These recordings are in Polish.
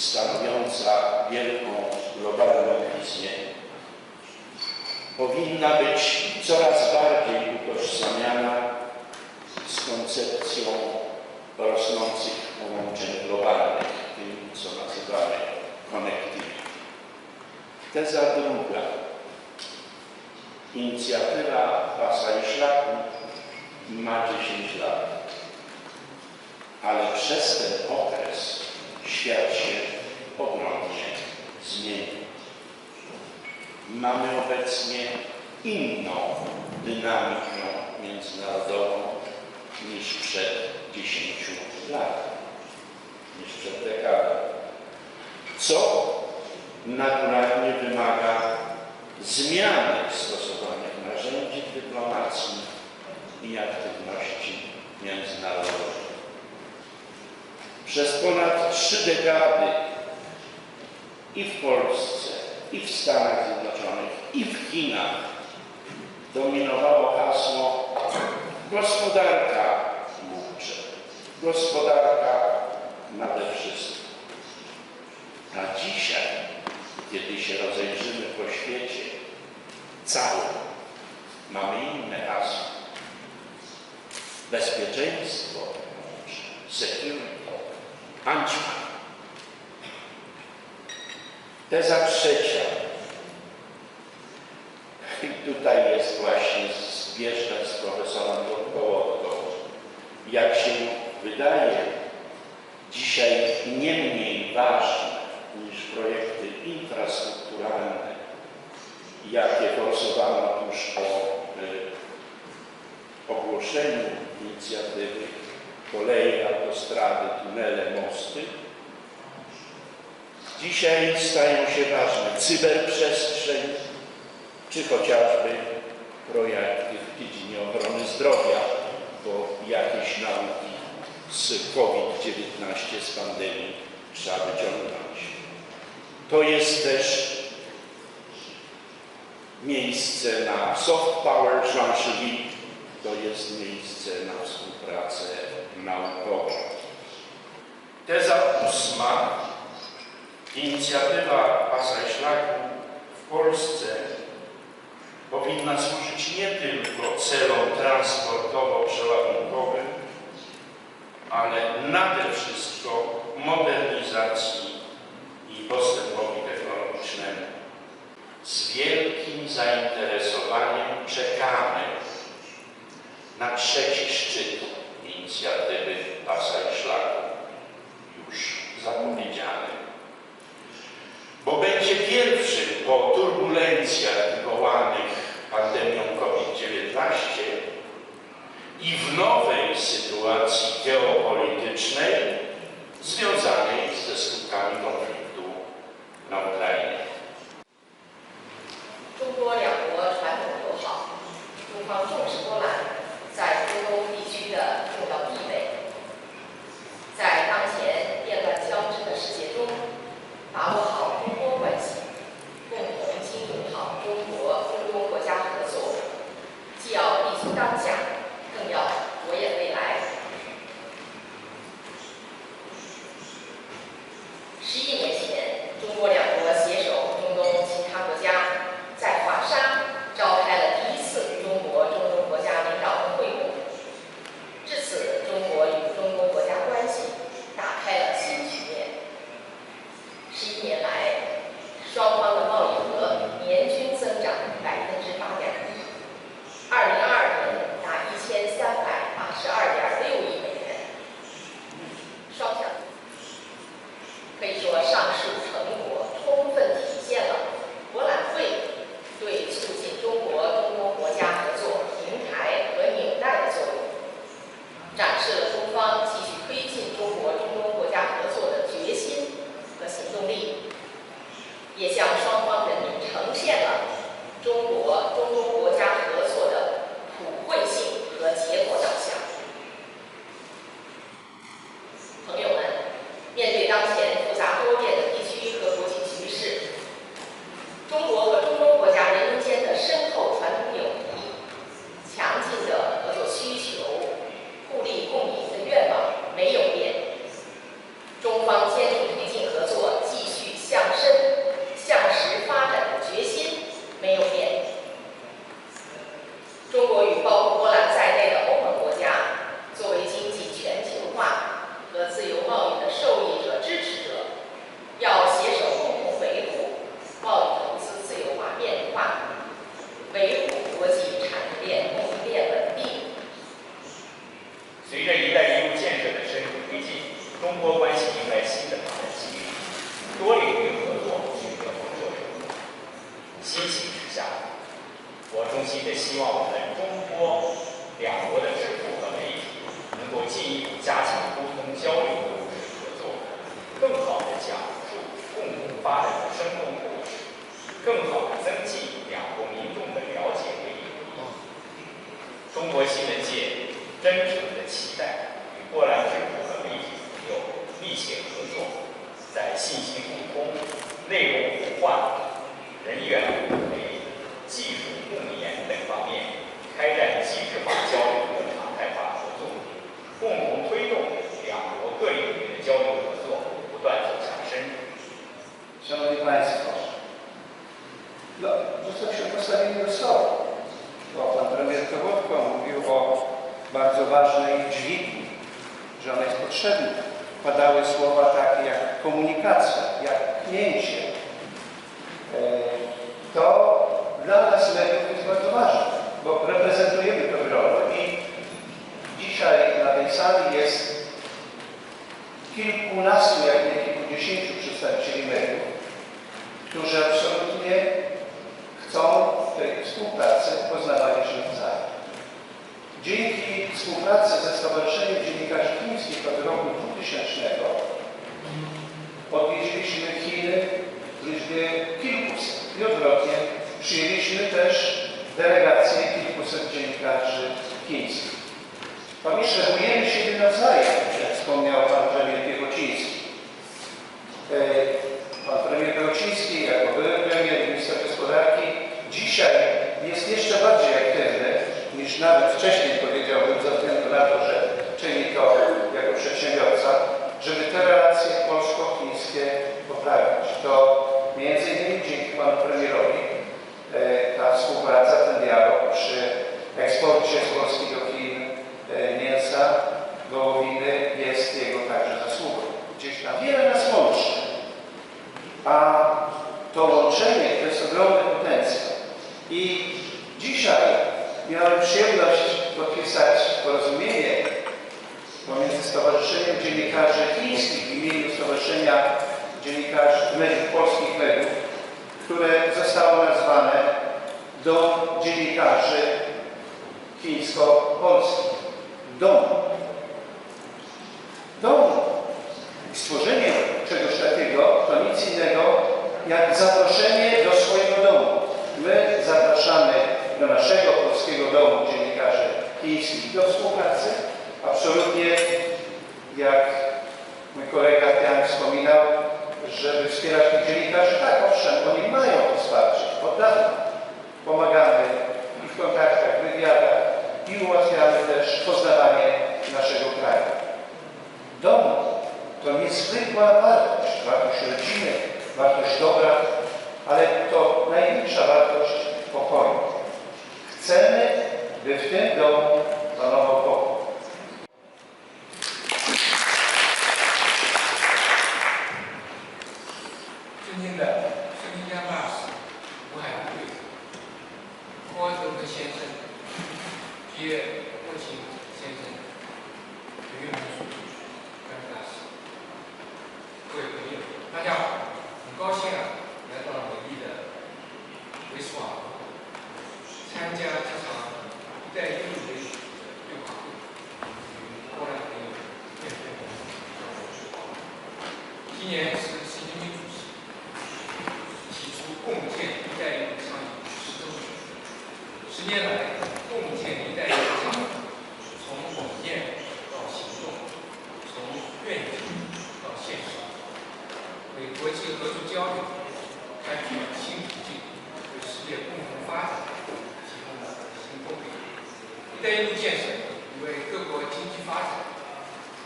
stanowiąca wielką globalną wizję, powinna być coraz bardziej utożsamiana z koncepcją rosnących połączeń globalnych, tym co nazywamy connectivity. Teza druga. Inicjatywa Pasa i Szlaku ma 10 lat, ale przez ten okres świat się zmienił. Mamy obecnie inną dynamikę międzynarodową niż przed 10 lat, niż przed dekadą. Co naturalnie wymaga zmiany stosowanych narzędzi dyplomacji i aktywności międzynarodowej. Przez ponad trzy dekady i w Polsce, i w Stanach Zjednoczonych, i w Chinach dominowało hasło gospodarka mówcze, gospodarka nade wszystko. A dzisiaj, kiedy się rozejrzymy po świecie, całym, mamy inne hasło. Bezpieczeństwo, security, Anćma. Teza trzecia. I tutaj jest właśnie zbieżna z profesorem Kołowką. Jak się wydaje, dzisiaj nie mniej ważne niż projekty infrastrukturalne, jakie forsowano tuż po y, ogłoszeniu inicjatywy koleje, autostrady, tunele, mosty, dzisiaj stają się ważne cyberprzestrzeń, czy chociażby projekty w dziedzinie ochrony zdrowia, bo jakieś nauki z COVID-19, z pandemii trzeba wyciągnąć. To jest też miejsce na soft power Chancellery, to jest miejsce na współpracę naukową. Teza ósma. Inicjatywa Pasa Szlaku w Polsce powinna służyć nie tylko celom transportowo-przeładunkowym, ale nade wszystko modernizacji i postępowi technologicznemu. Z wielkim zainteresowaniem czekamy na trzeci szczyt inicjatywy Pasa Szlaku, pierwszy po turbulencjach wywołanych pandemią COVID-19 i w nowej sytuacji geopolitycznej związanej ze skutkami konfliktu na Ukrainie. 希望我们中波两国的智库和媒体能够进一步加强沟通交流的务实合作，更好地讲述共同发展的生动故事，更好地增进两国民众的了解和友谊。中国新闻界真诚地期待与波兰智库和媒体朋友密切合作，在信息互通、内容互换、人员 ważnej dźwigni, że ona jest potrzebna. Padały słowa takie jak komunikacja, jak pchnięcie. E, To dla nas mediów jest bardzo ważne, bo reprezentujemy to grono i dzisiaj na tej sali jest kilkunastu, jak nie kilkudziesięciu przedstawicieli mediów, którzy absolutnie chcą tej współpracy poznawania się nawzajem. Dzięki współpracy ze Stowarzyszeniem Dziennikarzy Chińskich od roku 2000 odwiedziliśmy Chiny w liczbie kilkuset i odwrotnie przyjęliśmy też delegację kilkuset dziennikarzy chińskich. Potrzebujemy siebie nawzajem, jak wspomniał pan premier mój kolega Tian wspominał, żeby wspierać dziennikarzy. Tak, owszem, oni mają to wsparcie od dawna. Pomagamy i w kontaktach, w wywiadach i ułatwiamy też poznawanie naszego kraju. Dom to niezwykła wartość, wartość rodziny, wartość dobra, ale to największa wartość pokoju. Chcemy, by w tym domu panował 维斯瓦湖，参加这场“一带一路”的对话会，与波兰朋友面对面交流。今年是习近平主席提出共建“一带一路”倡议十周年。十年来，共建“一带一路”倡议从理念到行动，从愿景到现实，为国际合作交流开辟了新途径，为世界共同发展提供了新动力。“一带一路”建设为各国经济发展、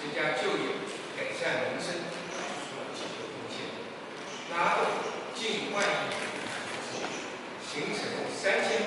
增加就业、改善民生做出了积极贡献，拉动近万亿元，形成三千